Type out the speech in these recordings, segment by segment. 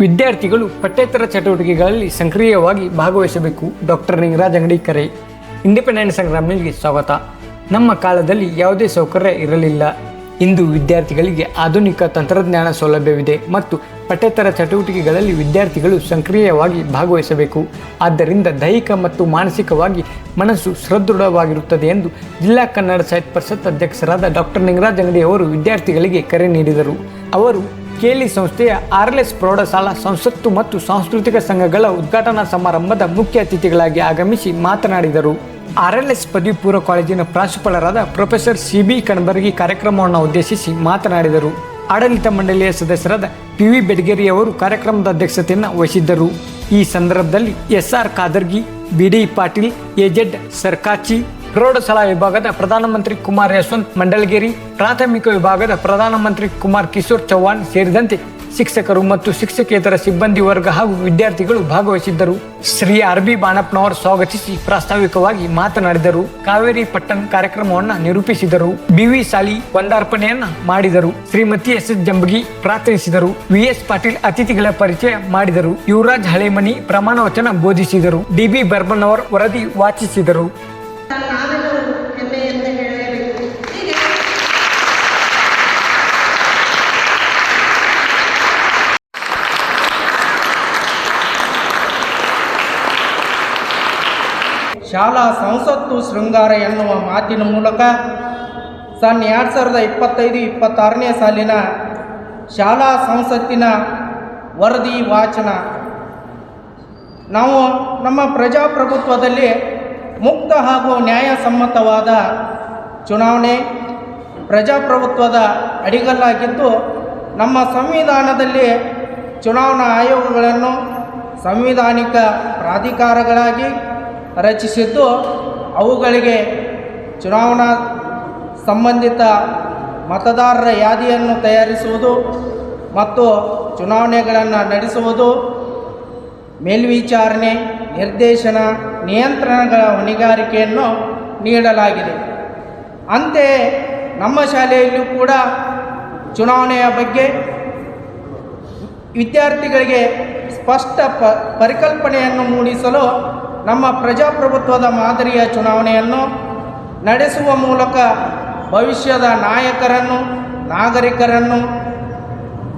ವಿದ್ಯಾರ್ಥಿಗಳು ಪಠ್ಯೇತರ ಚಟುವಟಿಕೆಗಳಲ್ಲಿ ಸಕ್ರಿಯವಾಗಿ ಭಾಗವಹಿಸಬೇಕು. ಡಾಕ್ಟರ್ ನಿಂಗರಾಜ್ ಅಂಗಡಿಕರೆ, ಇಂಡಿಪೆಂಡೆಂಟ್ ಸಂಗ್ರಾಮಿಗೆ ಸ್ವಾಗತ. ನಮ್ಮ ಕಾಲದಲ್ಲಿ ಯಾವುದೇ ಸೌಕರ್ಯ ಇರಲಿಲ್ಲ. ಇಂದು ವಿದ್ಯಾರ್ಥಿಗಳಿಗೆ ಆಧುನಿಕ ತಂತ್ರಜ್ಞಾನ ಸೌಲಭ್ಯವಿದೆ ಮತ್ತು ಪಠ್ಯೇತರ ಚಟುವಟಿಕೆಗಳಲ್ಲಿ ವಿದ್ಯಾರ್ಥಿಗಳು ಸಕ್ರಿಯವಾಗಿ ಭಾಗವಹಿಸಬೇಕು. ಆದ್ದರಿಂದ ದೈಹಿಕ ಮತ್ತು ಮಾನಸಿಕವಾಗಿ ಮನಸ್ಸು ಸದೃಢವಾಗಿರುತ್ತದೆ ಎಂದು ಜಿಲ್ಲಾ ಕನ್ನಡ ಸಾಹಿತ್ಯ ಪರಿಷತ್ ಅಧ್ಯಕ್ಷರಾದ ಡಾಕ್ಟರ್ ನಿಂಗರಾಜ್ ಅಂಗಡಿ ಅವರು ವಿದ್ಯಾರ್ಥಿಗಳಿಗೆ ಕರೆ ನೀಡಿದರು. ಅವರು ಕೇಲಿ ಸಂಸ್ಥೆಯ ಆರ್ಲೆಸ್ ಪ್ರೌಢಶಾಲಾ ಸಂಸತ್ತು ಮತ್ತು ಸಾಂಸ್ಕೃತಿಕ ಸಂಘಗಳ ಉದ್ಘಾಟನಾ ಸಮಾರಂಭದ ಮುಖ್ಯ ಅತಿಥಿಗಳಾಗಿ ಆಗಮಿಸಿ ಮಾತನಾಡಿದರು. ಆರ್ಎಲ್ಎಸ್ ಪದವಿ ಪೂರ್ವ ಕಾಲೇಜಿನ ಪ್ರಾಂಶುಪಾಲರಾದ ಪ್ರೊಫೆಸರ್ ಸಿ ಬಿ ಕಣಬರ್ಗಿ ಕಾರ್ಯಕ್ರಮವನ್ನು ಉದ್ದೇಶಿಸಿ ಮಾತನಾಡಿದರು. ಆಡಳಿತ ಮಂಡಳಿಯ ಸದಸ್ಯರಾದ ಪಿ ವಿ ಬೆಡಗೇರಿ ಅವರು ಕಾರ್ಯಕ್ರಮದ ಅಧ್ಯಕ್ಷತೆಯನ್ನು ವಹಿಸಿದ್ದರು. ಈ ಸಂದರ್ಭದಲ್ಲಿ S R Kadargi B D Patil A Z ಸರ್ಕಾಚಿ ಪ್ರೌಢಶಾಲಾ ವಿಭಾಗದ ಪ್ರಧಾನಮಂತ್ರಿ ಕುಮಾರ್ ಯಶವಂತ್ ಮಂಡಲಗಿರಿ, ಪ್ರಾಥಮಿಕ ವಿಭಾಗದ ಪ್ರಧಾನಮಂತ್ರಿ ಕುಮಾರ್ ಕಿಶೋರ್ ಚೌಹಾಣ್ ಸೇರಿದಂತೆ ಶಿಕ್ಷಕರು ಮತ್ತು ಶಿಕ್ಷಕೇತರ ಸಿಬ್ಬಂದಿ ವರ್ಗ ಹಾಗೂ ವಿದ್ಯಾರ್ಥಿಗಳು ಭಾಗವಹಿಸಿದ್ದರು. ಶ್ರೀ ಆರ್ ಬಿ ಬಾಣಪ್ಪನವರು ಸ್ವಾಗತಿಸಿ ಪ್ರಾಸ್ತಾವಿಕವಾಗಿ ಮಾತನಾಡಿದರು. ಕಾವೇರಿ ಪಟ್ಟಣ ಕಾರ್ಯಕ್ರಮವನ್ನು ನಿರೂಪಿಸಿದರು. ಬಿವಿ ಸಾಲಿ ವಂದಾರ್ಪಣೆಯನ್ನ ಮಾಡಿದರು. ಶ್ರೀಮತಿ ಎಸ್ ಎಸ್ ಜಂಬಗಿ ಪ್ರಾರ್ಥಿಸಿದರು ವಿ ಎಸ್ ಪಾಟೀಲ್ ಅತಿಥಿಗಳ ಪರಿಚಯ ಮಾಡಿದರು. ಯುವರಾಜ್ ಹಳೆಮನಿ ಪ್ರಮಾಣ ವಚನ ಬೋಧಿಸಿದರು ಡಿಬಿ ಬರ್ಮನ್ ಅವರ್ ವರದಿ ವಾಚಿಸಿದರು. ಶಾಲಾ ಸಂಸತ್ತು ಶೃಂಗಾರ ಎನ್ನುವ ಮಾತಿನ ಮೂಲಕ ಸನ್ ಎರಡು ಸಾವಿರದ ಇಪ್ಪತ್ತೈದು, ಇಪ್ಪತ್ತಾರನೇ ಸಾಲಿನ ಶಾಲಾ ಸಂಸತ್ತಿನ ವರದಿ ವಾಚನ. ನಾವು ನಮ್ಮ ಪ್ರಜಾಪ್ರಭುತ್ವದಲ್ಲಿ ಮುಕ್ತ ಹಾಗೂ ನ್ಯಾಯಸಮ್ಮತವಾದ ಚುನಾವಣೆ ಪ್ರಜಾಪ್ರಭುತ್ವದ ಅಡಿಗಲ್ಲಾಗಿದ್ದು, ನಮ್ಮ ಸಂವಿಧಾನದಲ್ಲಿ ಚುನಾವಣಾ ಆಯೋಗಗಳನ್ನು ಸಂವಿಧಾನಿಕ ಪ್ರಾಧಿಕಾರಗಳಾಗಿ ರಚಿಸಿದ್ದು ಅವುಗಳಿಗೆ ಚುನಾವಣಾ ಸಂಬಂಧಿತ ಮತದಾರರ ಯಾದಿಯನ್ನು ತಯಾರಿಸುವುದು ಮತ್ತು ಚುನಾವಣೆಗಳನ್ನು ನಡೆಸುವುದು, ಮೇಲ್ವಿಚಾರಣೆ, ನಿರ್ದೇಶನ, ನಿಯಂತ್ರಣಗಳ ಹೊಣೆಗಾರಿಕೆಯನ್ನು ನೀಡಲಾಗಿದೆ. ಅಂತೆಯೇ ನಮ್ಮ ಶಾಲೆಯಲ್ಲೂ ಕೂಡ ಚುನಾವಣೆಯ ಬಗ್ಗೆ ವಿದ್ಯಾರ್ಥಿಗಳಿಗೆ ಸ್ಪಷ್ಟ ಪರಿಕಲ್ಪನೆಯನ್ನು ಮೂಡಿಸಲು ನಮ್ಮ ಪ್ರಜಾಪ್ರಭುತ್ವದ ಮಾದರಿಯ ಚುನಾವಣೆಯನ್ನು ನಡೆಸುವ ಮೂಲಕ ಭವಿಷ್ಯದ ನಾಯಕರನ್ನು, ನಾಗರಿಕರನ್ನು,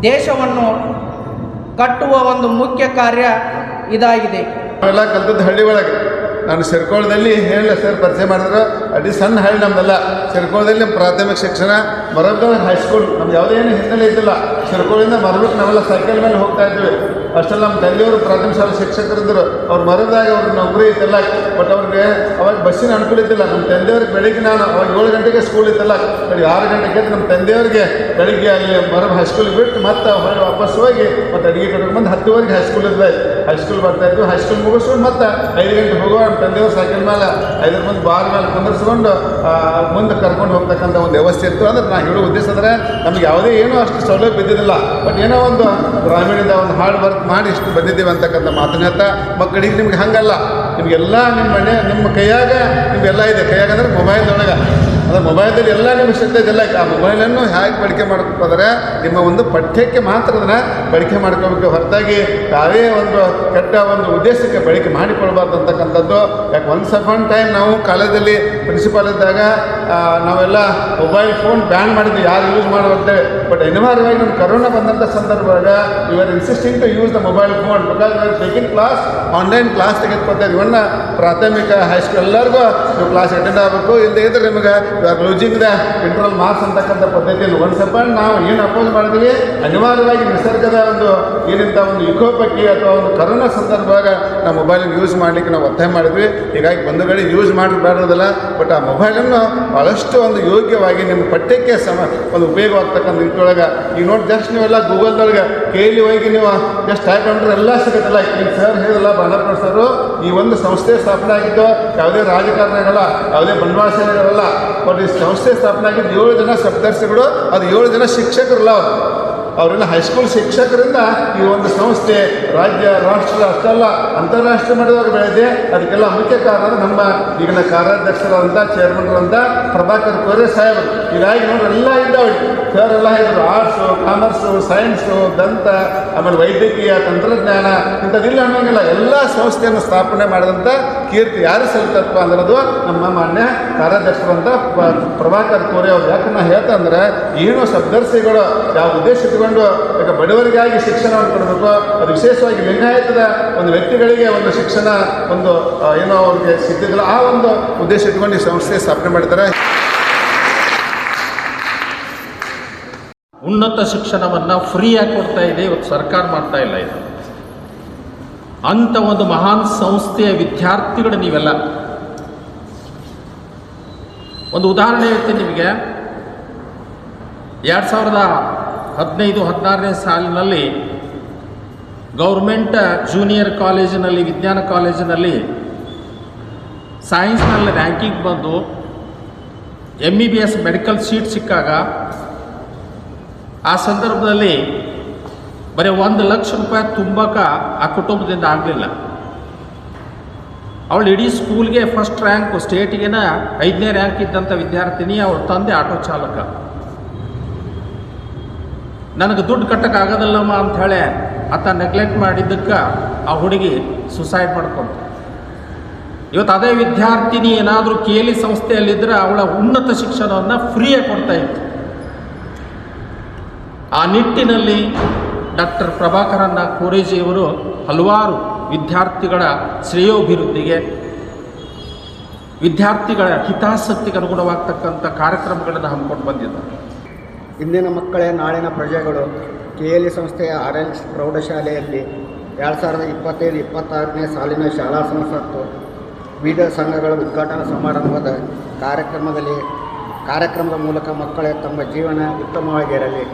ದೇಶವನ್ನು ಕಟ್ಟುವ ಒಂದು ಮುಖ್ಯ ಕಾರ್ಯ ಇದಾಗಿದೆ. ಎಲ್ಲ ಕಲ್ತದ್ದು ಹಳ್ಳಿ ಒಳಗೆ. ನಾನು ಸಿರ್ಕೋಳದಲ್ಲಿ ಹೇಳಿಲ್ಲ ಸರ್, ಪರಿಚಯ ಮಾಡಿದ್ರು ಅಡಿ ಸಣ್ಣ ಹಳ್ಳಿ ನಮ್ದಲ್ಲ. ಸಿರ್ಕೋಳದಲ್ಲಿ ಪ್ರಾಥಮಿಕ ಶಿಕ್ಷಣ ಮರಬ್ದ ಹೈಸ್ಕೂಲ್ ನಮ್ದು ಯಾವುದೇ ಏನು ಹಿನ್ನೆಲೆ ಇದ್ದಿಲ್ಲ. ಸಿರ್ಕೋಳಿಂದ ಬರಬೇಕು ನಾವೆಲ್ಲ ಸೈಕಲ್ ಮೇಲೆ ಹೋಗ್ತಾ ಇದ್ವಿ ಅಷ್ಟೆಲ್ಲ ನಮ್ಮ ತಂದೆಯವರು ಪ್ರಾಥಮಿಕ ಶಾಲೆ ಶಿಕ್ಷಕರಿದ್ದರು. ಅವ್ರು ಮರದಾಗ ಅವ್ರ ನೌಕರಿ ಇತ್ತಲ್ಲ ಬಟ್ ಅವ್ರಿಗೆ ಅವಾಗ ಬಸ್ಸಿನ ಅನುಕೂಲ ಇದ್ದಿಲ್ಲ. ನಮ್ಮ ತಂದೆಯವ್ರಿಗೆ ಬೆಳಿಗ್ಗೆ ನಾನು ಅವಾಗ ಏಳು ಗಂಟೆಗೆ ಸ್ಕೂಲ್ ಇತ್ತಲ್ಲ ಬೆಳಿಗ್ಗೆ ಆರು ಗಂಟೆಗೆ ನಮ್ಮ ತಂದೆಯವ್ರಿಗೆ ಬೆಳಿಗ್ಗೆ ಅಲ್ಲಿ ಮರಬ್ ಹೈಸ್ಕೂಲಿಗೆ ಬಿಟ್ಟು ಮತ್ತೆ ಹೊರಗೆ ವಾಪಸ್ ಹೋಗಿ ಮತ್ತೆ ಅಡುಗೆ ಕಟ್ಕೊಂಡು ಬಂದು ಹತ್ತುವರೆಗೆ ಹೈಸ್ಕೂಲ್ ಇದ್ದೆ ಹೈಸ್ಕೂಲ್ ಬರ್ತಾ ಇದ್ವಿ ಹೈಸ್ಕೂಲ್ ಮುಗಿಸ್ಕೊಂಡು ಮತ್ತೆ ಐದು ಗಂಟೆ ಹೋಗೋ ನಮ್ಮ ತಂದೆಯವ್ರು ಸೈಕಲ್ ಮೇಲೆ ಐದರ ಮುಂದೆ ಬಾರ್ ಮೇಲೆ ಕುಂದರ್ಸ್ಕೊಂಡು ಮುಂದೆ ಕರ್ಕೊಂಡು ಹೋಗ್ತಕ್ಕಂಥ ಒಂದು ವ್ಯವಸ್ಥೆ ಇತ್ತು. ಅಂದ್ರೆ ನಾನು ಹೇಳೋ ಉದ್ದೇಶ ಅಂದರೆ ನಮ್ಗೆ ಯಾವುದೇ ಏನೂ ಅಷ್ಟು ಸೌಲಭ್ಯ ಇದ್ದಿದ್ದಿಲ್ಲ. ಬಟ್ ಏನೋ ಒಂದು ಗ್ರಾಮೀಣದ ಒಂದು ಹಾಡು ವರ್ಕ್ ಮಾಡಿ ಇಷ್ಟು ಬಂದಿದ್ದೇವೆ ಅಂತಕ್ಕಂಥ ಮಾತನ್ನ ಮಕ್ಕಳಿಗೆ ನಿಮ್ಗೆ ಹಂಗಲ್ಲ. ನಿಮಗೆಲ್ಲ ನಿಮ್ಮ ಮನೆ, ನಿಮ್ಮ ಕೈಯಾಗ, ನಿಮಗೆಲ್ಲ ಇದೆ. ಕೈಯಾಗ ಅಂದ್ರೆ ಮೊಬೈಲ್ದೊಳಗೆ ಅದು ಮೊಬೈಲಲ್ಲಿ ಎಲ್ಲ ನಿಮಗೆ ಸಿಗ್ತಾ ಇದೆಲ್ಲ ಆ ಮೊಬೈಲನ್ನು ಹೇಗೆ ಬಳಕೆ ಮಾಡ್ಕೋದ್ರೆ ನಿಮ್ಮ ಒಂದು ಪಠ್ಯಕ್ಕೆ ಮಾತ್ರ ಅದನ್ನು ಬಳಕೆ ಮಾಡ್ಕೋಬೇಕು. ಹೊರತಾಗಿ ತಾವೇ ಒಂದು ಕೆಟ್ಟ ಒಂದು ಉದ್ದೇಶಕ್ಕೆ ಬಳಕೆ ಮಾಡಿಕೊಳ್ಬಾರ್ದು ಅಂತಕ್ಕಂಥದ್ದು. ಯಾಕೆ ಒನ್ಸ್ ಅಪಾನ್ ಟೈಮ್ ನಾವು ಕಾಲೇಜಲ್ಲಿ ಪ್ರಿನ್ಸಿಪಾಲ್ ಇದ್ದಾಗ ನಾವೆಲ್ಲ ಮೊಬೈಲ್ ಫೋನ್ ಬ್ಯಾನ್ ಮಾಡಿದ್ವಿ ಯಾರು ಯೂಸ್ ಮಾಡುವಂತೆ ಬಟ್ ಅನಿವಾರ್ಯವಾಗಿ ನಮ್ಮ ಕರೋನಾ ಬಂದಂಥ ಸಂದರ್ಭದಾಗ you are insisting to use the mobile phone because we are taking class online class ತೆಗೆದುಕೊಳ್ತಾ ಇವನ್ನ ಪ್ರಾಥಮಿಕ ಹೈಸ್ಕೂಲ್ ಎಲ್ಲರಿಗೂ ನೀವು ಕ್ಲಾಸ್ ಅಟೆಂಡ್ ಆಗಬೇಕು. ಇಲ್ಲದೆ ಇದ್ರೆ ನಿಮಗೆ you are losing the control mass ಅಂತಕ್ಕಂಥ ಪದ್ಧತಿಯಲ್ಲಿ ಒಂದು ಸೆಕೆಂಡ್ ನಾವು ಏನು ಅಪೋಸ್ ಮಾಡಿದ್ವಿ ಅನಿವಾರ್ಯವಾಗಿ ನಿಸರ್ಗದ ಒಂದು ಏನಿಂತ ಒಂದು ವಿಕೋಪಕ್ಕೆ ಅಥವಾ ಒಂದು ಕರೋನಾ ಸಂದರ್ಭವಾಗ ನಾವು ಮೊಬೈಲನ್ನು ಯೂಸ್ ಮಾಡಲಿಕ್ಕೆ ನಾವು ಒತ್ತಾಯ ಮಾಡಿದ್ವಿ. ಹೀಗಾಗಿ ಬಂಧುಗಳಿಗೆ ಯೂಸ್ ಮಾಡಬಾರ್ದಲ್ಲ ಬಟ್ ಆ ಮೊಬೈಲನ್ನು ಭಾಳಷ್ಟು ಒಂದು ಯೋಗ್ಯವಾಗಿ ನಿಮ್ಮ ಪಠ್ಯಕ್ಕೆ ಸಮ, ಒಂದು ಉಪಯೋಗವಾಗ್ತಕ್ಕಂಥ ನಿಟ್ಟಿನೊಳಗೆ ಈಗ ನೋಡಿ ಜಸ್ಟ್ ನೀವೆಲ್ಲ ಗೂಗಲ್ದೊಳಗೆ ಕೇಳಿ ಹೋಗಿ ನೀವು ಜಸ್ಟ್ ಟೈಪ್ ಮಾಡಿದ್ರೆ ಎಲ್ಲ ಸಿಗುತ್ತಲ್ಲ. ಈಗ ಸರ್ ಹೇಳಿದಲ್ಲ ಬಂಡಪ್ಪ ಸರ್ ಈ ಒಂದು ಸಂಸ್ಥೆ ಸ್ಥಾಪನೆ ಆಗಿದ್ದು ಯಾವುದೇ ರಾಜಕಾರಣಿಗಳಲ್ಲ, ಯಾವುದೇ ಬಂಡವಾಳಶಾಲಿಗಳಲ್ಲ ಬಟ್ ಈ ಸಂಸ್ಥೆ ಸ್ಥಾಪನೆ ಆಗಿದ್ದು ಏಳು ಜನ ಸಪ್ತರ್ಸಿಗಳು ಅದು ಏಳು ಜನ ಶಿಕ್ಷಕರಲ್ಲ ಅವರು. ಅವರೆಲ್ಲ ಹೈಸ್ಕೂಲ್ ಶಿಕ್ಷಕರಿಂದ ಈ ಒಂದು ಸಂಸ್ಥೆ ರಾಜ್ಯ, ರಾಷ್ಟ್ರ ಅಷ್ಟಲ್ಲ ಅಂತಾರಾಷ್ಟ್ರೀಯ ಮಟ್ಟದಾಗ ಬೆಳೆದಿದೆ. ಅದಕ್ಕೆಲ್ಲ ಮುಖ್ಯ ಕಾರಣ ನಮ್ಮ ಈಗಿನ ಕಾರ್ಯಾಧ್ಯಕ್ಷರಂತ ಚೇರ್ಮನ್ರಂತ ಪ್ರಭಾಕರ್ ಕೋರೆ ಸಾಹೇಬರು. ಇದಾಗಿ ನೋಡಿ ಎಲ್ಲ ಇದ್ದಾವೆ ಸರ್ ಎಲ್ಲ ಇದ್ರು ಆರ್ಟ್ಸು ಕಾಮರ್ಸು ಸೈನ್ಸು ದಂತ, ಆಮೇಲೆ ವೈದ್ಯಕೀಯ, ತಂತ್ರಜ್ಞಾನ ಇಂಥದ್ದಿಲ್ಲ ಅನ್ನೋಂಗಿಲ್ಲ. ಎಲ್ಲ ಸಂಸ್ಥೆಯನ್ನು ಸ್ಥಾಪನೆ ಮಾಡಿದಂಥ ಕೀರ್ತಿ ಯಾರು ಸಲ್ತಪ್ಪ ಅಂದ್ರದು ನಮ್ಮ ಮಾನ್ಯ ಕಾರ್ಯಾಧ್ಯಕ್ಷರಂತ ಪ್ರಭಾಕರ್ ಕೋರಿ ಅವ್ರು ಯಾಕನ್ನ ನಾ ಏನು ಸಬ್ದರ್ಸಿಗಳು ಯಾವ ಉದ್ದೇಶ ಇಟ್ಕೊಂಡು ಈಗ ಬಡವರಿಗಾಗಿ ಶಿಕ್ಷಣವನ್ನು ಕೊಡಬೇಕು, ಅದು ವಿಶೇಷವಾಗಿ ಲಿಂಗಾಯತದ ಒಂದು ವ್ಯಕ್ತಿಗಳಿಗೆ ಒಂದು ಶಿಕ್ಷಣ, ಒಂದು ಏನೋ ಅವ್ರಿಗೆ ಸಿಗ್ತಿದ್ದಿಲ್ಲ ಆ ಒಂದು ಉದ್ದೇಶ ಇಟ್ಕೊಂಡು ಈ ಸಂಸ್ಥೆ ಸ್ಥಾಪನೆ ಮಾಡ್ತಾರೆ ಉನ್ನತ ಶಿಕ್ಷಣವನ್ನು ಫ್ರೀಯಾಗಿ ಕೊಡ್ತಾ ಇದೆ, ಇವತ್ತು ಸರ್ಕಾರ ಮಾಡ್ತಾ ಇಲ್ಲ ಇದು. ಅಂಥ ಒಂದು ಮಹಾನ್ ಸಂಸ್ಥೆಯ ವಿದ್ಯಾರ್ಥಿಗಳು ನೀವೆಲ್ಲ. ಒಂದು ಉದಾಹರಣೆ ಹೇಳ್ತೀನಿ ನಿಮಗೆ. ಎರಡು ಸಾವಿರದ ಹದಿನೈದು, ಹದಿನಾರನೇ ಸಾಲಿನಲ್ಲಿ ಗೌರ್ಮೆಂಟ್ ಜೂನಿಯರ್ ಕಾಲೇಜಿನಲ್ಲಿ, ವಿಜ್ಞಾನ ಕಾಲೇಜಿನಲ್ಲಿ ಸೈನ್ಸ್ನಲ್ಲಿ ರ್ಯಾಂಕಿಂಗ್ ಬಂದು M E B S medical seat ಸಿಕ್ಕಾಗ ಆ ಸಂದರ್ಭದಲ್ಲಿ ಬರೀ ಒಂದು ಲಕ್ಷ ರೂಪಾಯಿ ತುಂಬಕ ಆ ಕುಟುಂಬದಿಂದ ಆಗಲಿಲ್ಲ. ಅವಳು ಇಡೀ ಸ್ಕೂಲ್ಗೆ ಫಸ್ಟ್ ರ್ಯಾಂಕ್ ಸ್ಟೇಟಿಗೆನ ಐದನೇ ರ್ಯಾಂಕ್ ಇದ್ದಂಥ ವಿದ್ಯಾರ್ಥಿನಿ ಅವ್ರ ತಂದೆ ಆಟೋ ಚಾಲಕ. ನನಗೆ ದುಡ್ಡು ಕಟ್ಟಕ್ಕಾಗೋದಲ್ಲಮ್ಮ ಅಂತ ಹೇಳಿ ಆತ ನೆಗ್ಲೆಕ್ಟ್ ಮಾಡಿದ್ದಕ್ಕೆ ಆ ಹುಡುಗಿ ಸುಸೈಡ್ ಮಾಡ್ಕೊಂತ ಇವತ್ತು ಅದೇ ವಿದ್ಯಾರ್ಥಿನಿ ಏನಾದರೂ ಕೇಲಿ ಸಂಸ್ಥೆಯಲ್ಲಿದ್ದರೆ ಅವಳ ಉನ್ನತ ಶಿಕ್ಷಣವನ್ನು ಫ್ರೀಯಾಗಿ ಕೊಡ್ತಾ ಇತ್ತು. ಆ ನಿಟ್ಟಿನಲ್ಲಿ ಡಾಕ್ಟರ್ ಪ್ರಭಾಕರನ್ನ ಕೋರೇಜಿಯವರು ಹಲವಾರು ವಿದ್ಯಾರ್ಥಿಗಳ ಶ್ರೇಯೋಭಿವೃದ್ಧಿಗೆ, ವಿದ್ಯಾರ್ಥಿಗಳ ಹಿತಾಸಕ್ತಿಗೆ ಅನುಗುಣವಾಗ್ತಕ್ಕಂಥ ಕಾರ್ಯಕ್ರಮಗಳನ್ನು ಹಮ್ಮಿಕೊಂಡು ಬಂದಿದ್ದಾರೆ. ಇಂದಿನ ಮಕ್ಕಳೇ, ನಾಳಿನ ಪ್ರಜೆಗಳು ಕೆ ಎಲ್ ಇ ಸಂಸ್ಥೆಯ ಆರ್ ಎಲ್ ಪ್ರೌಢಶಾಲೆಯಲ್ಲಿ ಎರಡು ಸಾವಿರದ ಇಪ್ಪತ್ತೈದು, ಇಪ್ಪತ್ತಾರನೇ ಸಾಲಿನ ಶಾಲಾ ಸಂಸತ್ತು ವಿವಿಧ ಸಂಘಗಳ ಉದ್ಘಾಟನಾ ಸಮಾರಂಭದ ಕಾರ್ಯಕ್ರಮದಲ್ಲಿ, ಕಾರ್ಯಕ್ರಮದ ಮೂಲಕ ಮಕ್ಕಳೇ ತಮ್ಮ ಜೀವನ ಉತ್ತಮವಾಗಿರಲಿ